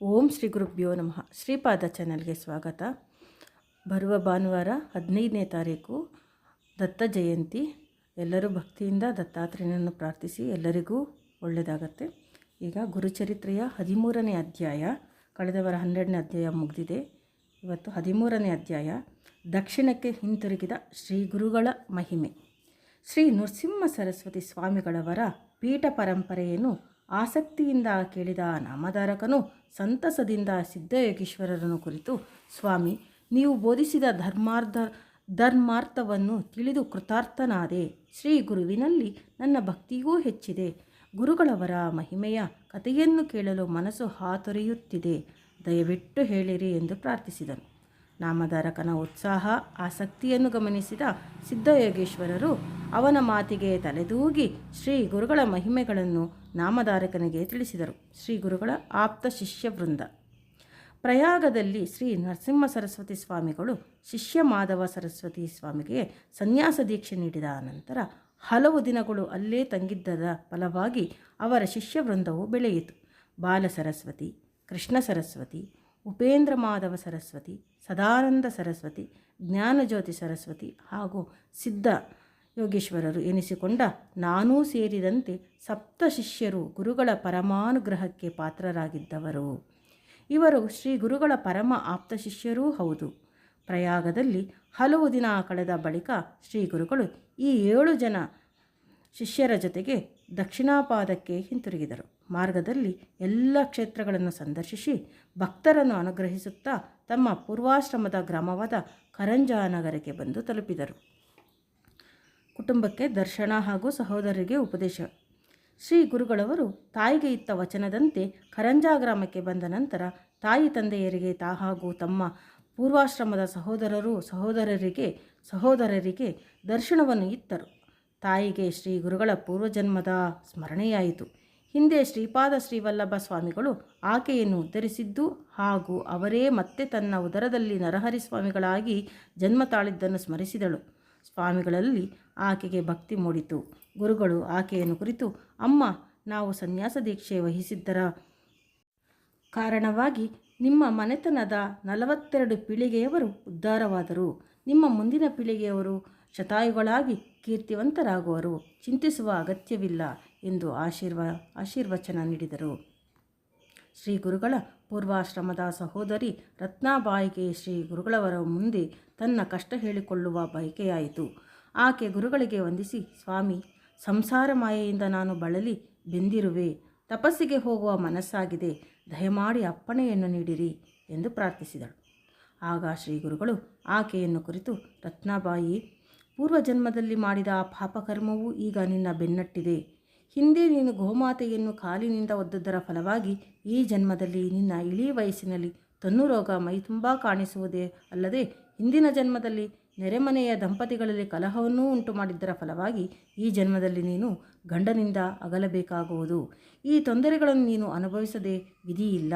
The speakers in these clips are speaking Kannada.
ಓಂ ಶ್ರೀ ಗುರುಭ್ಯೋ ನಮಃ. ಶ್ರೀಪಾದ ಚಾನಲ್ಗೆ ಸ್ವಾಗತ. ಬರುವ ಭಾನುವಾರ ಹದಿನೈದನೇ ತಾರೀಕು, ದತ್ತ ಜಯಂತಿ. ಎಲ್ಲರೂ ಭಕ್ತಿಯಿಂದ ದತ್ತಾತ್ರೇಯನನ್ನು ಪ್ರಾರ್ಥಿಸಿ ಎಲ್ಲರಿಗೂ ಒಳ್ಳೆಯದಾಗತ್ತೆ. ಈಗ ಗುರುಚರಿತ್ರೆಯ ಹದಿಮೂರನೇ ಅಧ್ಯಾಯ, ಕಳೆದ ವಾರ ಹನ್ನೆರಡನೇ ಅಧ್ಯಾಯ ಮುಗಿದಿದೆ. ಇವತ್ತು ಹದಿಮೂರನೇ ಅಧ್ಯಾಯ, ದಕ್ಷಿಣಕ್ಕೆ ಹಿಂತಿರುಗಿದ ಶ್ರೀ ಗುರುಗಳ ಮಹಿಮೆ. ಶ್ರೀ ನೃಸಿಂಹ ಸರಸ್ವತಿ ಸ್ವಾಮಿಗಳವರ ಪೀಠ ಪರಂಪರೆಯನ್ನು ಆಸಕ್ತಿಯಿಂದ ಕೇಳಿದ ನಾಮಧಾರಕನು ಸಂತಸದಿಂದ ಸಿದ್ಧಯೋಗೀಶ್ವರರನ್ನು ಕುರಿತು, ಸ್ವಾಮಿ, ನೀವು ಬೋಧಿಸಿದ ಧರ್ಮಾರ್ಧ, ಧರ್ಮಾರ್ಥವನ್ನು ತಿಳಿದು ಕೃತಾರ್ಥನಾದೆ. ಶ್ರೀ ಗುರುವಿನಲ್ಲಿ ನನ್ನ ಭಕ್ತಿಯೂ ಹೆಚ್ಚಿದೆ. ಗುರುಗಳವರ ಮಹಿಮೆಯ ಕಥೆಯನ್ನು ಕೇಳಲು ಮನಸ್ಸು ಹಾತೊರೆಯುತ್ತಿದೆ. ದಯವಿಟ್ಟು ಹೇಳಿರಿ ಎಂದು ಪ್ರಾರ್ಥಿಸಿದನು. ನಾಮಧಾರಕನ ಉತ್ಸಾಹ, ಆಸಕ್ತಿಯನ್ನು ಗಮನಿಸಿದ ಸಿದ್ಧಯೋಗೇಶ್ವರರು ಅವನ ಮಾತಿಗೆ ತಲೆದೂಗಿ ಶ್ರೀ ಗುರುಗಳ ಮಹಿಮೆಗಳನ್ನು ನಾಮಧಾರಕನಿಗೆ ತಿಳಿಸಿದರು. ಶ್ರೀ ಗುರುಗಳ ಆಪ್ತ ಶಿಷ್ಯ ವೃಂದ. ಪ್ರಯಾಗದಲ್ಲಿ ಶ್ರೀ ನರಸಿಂಹ ಸರಸ್ವತಿ ಸ್ವಾಮಿಗಳು, ಶಿಷ್ಯ ಮಾಧವ ಸರಸ್ವತಿ ಸ್ವಾಮಿಗೆ ಸನ್ಯಾಸ ದೀಕ್ಷೆ ನೀಡಿದ ನಂತರ ಹಲವು ದಿನಗಳು ಅಲ್ಲೇ ತಂಗಿದ್ದದ ಫಲವಾಗಿ ಅವರ ಶಿಷ್ಯ ವೃಂದವು ಬೆಳೆಯಿತು. ಬಾಲ ಸರಸ್ವತಿ, ಕೃಷ್ಣ ಸರಸ್ವತಿ ಉಪೇಂದ್ರ ಮಾಧವ ಸರಸ್ವತಿ, ಸದಾನಂದ ಸರಸ್ವತಿ, ಜ್ಞಾನಜ್ಯೋತಿ ಸರಸ್ವತಿ ಹಾಗೂ ಸಿದ್ಧ ಯೋಗೇಶ್ವರರು ಎನಿಸಿಕೊಂಡ ನಾನೂ ಸೇರಿದಂತೆ ಸಪ್ತ ಶಿಷ್ಯರು ಗುರುಗಳ ಪರಮಾನುಗ್ರಹಕ್ಕೆ ಪಾತ್ರರಾಗಿದ್ದವರು. ಇವರು ಶ್ರೀ ಗುರುಗಳ ಪರಮ ಆಪ್ತ ಶಿಷ್ಯರೂ ಹೌದು. ಪ್ರಯಾಗದಲ್ಲಿ ಹಲವು ದಿನ ಕಳೆದ ಬಳಿಕ ಶ್ರೀ ಗುರುಗಳು ಈ ಏಳು ಜನ ಶಿಷ್ಯರ ಜೊತೆಗೆ ದಕ್ಷಿಣಾಪಾದಕ್ಕೆ ಹಿಂತಿರುಗಿದರು. ಮಾರ್ಗದಲ್ಲಿ ಎಲ್ಲ ಕ್ಷೇತ್ರಗಳನ್ನು ಸಂದರ್ಶಿಸಿ ಭಕ್ತರನ್ನು ಅನುಗ್ರಹಿಸುತ್ತಾ ತಮ್ಮ ಪೂರ್ವಾಶ್ರಮದ ಗ್ರಾಮವಾದ ಕರಂಜಾನಗರಕ್ಕೆ ಬಂದು ತಲುಪಿದರು. ಕುಟುಂಬಕ್ಕೆ ದರ್ಶನ ಹಾಗೂ ಸಹೋದರರಿಗೆ ಉಪದೇಶ. ಶ್ರೀ ಗುರುಗಳವರು ತಾಯಿಗೆ ಇತ್ತ ವಚನದಂತೆ ಕರಂಜಾ ಗ್ರಾಮಕ್ಕೆ ಬಂದ ನಂತರ ತಾಯಿ ತಂದೆಯರಿಗೆ ತಾ ಹಾಗೂ ತಮ್ಮ ಪೂರ್ವಾಶ್ರಮದ ಸಹೋದರರು ಸಹೋದರರಿಗೆ ಸಹೋದರರಿಗೆ ದರ್ಶನವನ್ನು ಇತ್ತರು. ತಾಯಿಗೆ ಶ್ರೀ ಗುರುಗಳ ಪೂರ್ವಜನ್ಮದ ಸ್ಮರಣೆಯಾಯಿತು. ಹಿಂದೆ ಶ್ರೀಪಾದ ಶ್ರೀವಲ್ಲಭ ಸ್ವಾಮಿಗಳು ಆಕೆಯನ್ನು ಉದ್ಧರಿಸಿದ್ದು ಹಾಗೂ ಅವರೇ ಮತ್ತೆ ತನ್ನ ಉದರದಲ್ಲಿ ನರಹರಿ ಸ್ವಾಮಿಗಳಾಗಿ ಜನ್ಮ ತಾಳಿದ್ದನ್ನು ಸ್ಮರಿಸಿದಳು. ಸ್ವಾಮಿಗಳಲ್ಲಿ ಆಕೆಗೆ ಭಕ್ತಿ ಮೂಡಿತು. ಗುರುಗಳು ಆಕೆಯನ್ನು ಕುರಿತು, ಅಮ್ಮ, ನಾವು ಸನ್ಯಾಸ ದೀಕ್ಷೆ ವಹಿಸಿದ್ದರ ಕಾರಣವಾಗಿ ನಿಮ್ಮ ಮನೆತನದ ನಲವತ್ತೆರಡು ಪೀಳಿಗೆಯವರು ಉದ್ಧಾರವಾದರು. ನಿಮ್ಮ ಮುಂದಿನ ಪೀಳಿಗೆಯವರು ಶತಾಯುಗಳಾಗಿ ಕೀರ್ತಿವಂತರಾಗುವರು. ಚಿಂತಿಸುವ ಅಗತ್ಯವಿಲ್ಲ ಎಂದು ಆಶೀರ್ವ, ಆಶೀರ್ವಚನ ನೀಡಿದರು. ಶ್ರೀ ಗುರುಗಳ ಪೂರ್ವಾಶ್ರಮದ ಸಹೋದರಿ ರತ್ನಾಬಾಯಿಗೆ ಶ್ರೀ ಗುರುಗಳವರ ಮುಂದೆ ತನ್ನ ಕಷ್ಟ ಹೇಳಿಕೊಳ್ಳುವ ಬಯಕೆಯಾಯಿತು. ಆಕೆ ಗುರುಗಳಿಗೆ ವಂದಿಸಿ, ಸ್ವಾಮಿ, ಸಂಸಾರ ಮಾಯೆಯಿಂದ ನಾನು ಬಳಲಿ, ಬೆಂದಿರುವೆ. ತಪಸ್ಸಿಗೆ ಹೋಗುವ ಮನಸ್ಸಾಗಿದೆ. ದಯಮಾಡಿ ಅಪ್ಪಣೆಯನ್ನು ನೀಡಿರಿ ಎಂದು ಪ್ರಾರ್ಥಿಸಿದಳು. ಆಗ ಶ್ರೀ ಗುರುಗಳು ಆಕೆಯನ್ನು ಕುರಿತು, ರತ್ನಾಬಾಯಿ ಪೂರ್ವಜನ್ಮದಲ್ಲಿ ಮಾಡಿದ ಆ ಪಾಪಕರ್ಮವೂ ಈಗ ನಿನ್ನ ಬೆನ್ನಟ್ಟಿದೆ. ಹಿಂದೆ ನೀನು ಗೋಮಾತೆಯನ್ನು ಕಾಲಿನಿಂದ ಒದ್ದುದರ ಫಲವಾಗಿ ಈ ಜನ್ಮದಲ್ಲಿ ನಿನ್ನ ಇಳಿ ವಯಸ್ಸಿನಲ್ಲಿ ತನ್ನು ರೋಗ ಮೈ ತುಂಬ ಕಾಣಿಸುವುದೇ ಅಲ್ಲದೆ ಹಿಂದಿನ ಜನ್ಮದಲ್ಲಿ ನೆರೆಮನೆಯ ದಂಪತಿಗಳಲ್ಲಿ ಕಲಹವನ್ನೂ ಉಂಟು ಮಾಡಿದ್ದರ ಫಲವಾಗಿ ಈ ಜನ್ಮದಲ್ಲಿ ನೀನು ಗಂಡನಿಂದ ಅಗಲಬೇಕಾಗುವುದು. ಈ ತೊಂದರೆಗಳನ್ನು ನೀನು ಅನುಭವಿಸದೆ ವಿಧಿಯಿಲ್ಲ.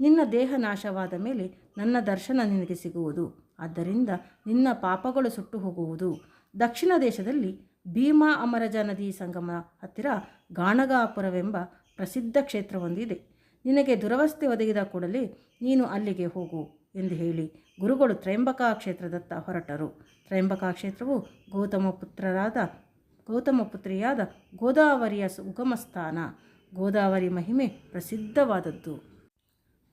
ನಿನ್ನ ದೇಹ ನಾಶವಾದ ಮೇಲೆ ನನ್ನ ದರ್ಶನ ನಿನಗೆ ಸಿಗುವುದು. ಆದ್ದರಿಂದ ನಿನ್ನ ಪಾಪಗಳು ಸುಟ್ಟು ಹೋಗುವುದು ದಕ್ಷಿಣ ದೇಶದಲ್ಲಿ ಭೀಮಾ ಅಮರಜ ನದಿ ಸಂಗಮ ಹತ್ತಿರ ಗಾಣಗಾಪುರವೆಂಬ ಪ್ರಸಿದ್ಧ ಕ್ಷೇತ್ರವೊಂದಿದೆ. ನಿನಗೆ ದುರವಸ್ಥೆ ಒದಗಿದ ಕೂಡಲೇ ನೀನು ಅಲ್ಲಿಗೆ ಹೋಗು ಎಂದು ಹೇಳಿ ಗುರುಗಳು ತ್ರಯಂಬಕ ಕ್ಷೇತ್ರದತ್ತ ಹೊರಟರು. ತ್ರಯಂಬಕ ಕ್ಷೇತ್ರವು ಗೌತಮ ಪುತ್ರರಾದ, ಗೌತಮ ಪುತ್ರಿಯಾದ ಗೋದಾವರಿಯ ಉಗಮ ಸ್ಥಾನ. ಗೋದಾವರಿ ಮಹಿಮೆ ಪ್ರಸಿದ್ಧವಾದದ್ದು.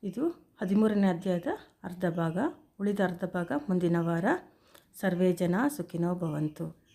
ಇದು ಹದಿಮೂರನೇ ಅಧ್ಯಾಯದ ಅರ್ಧ ಭಾಗ. ಉಳಿದ ಅರ್ಧ ಭಾಗ ಮುಂದಿನ ವಾರ. ಸರ್ವೇ ಜನ ಸುಖಿನೋ ಭವಂತು.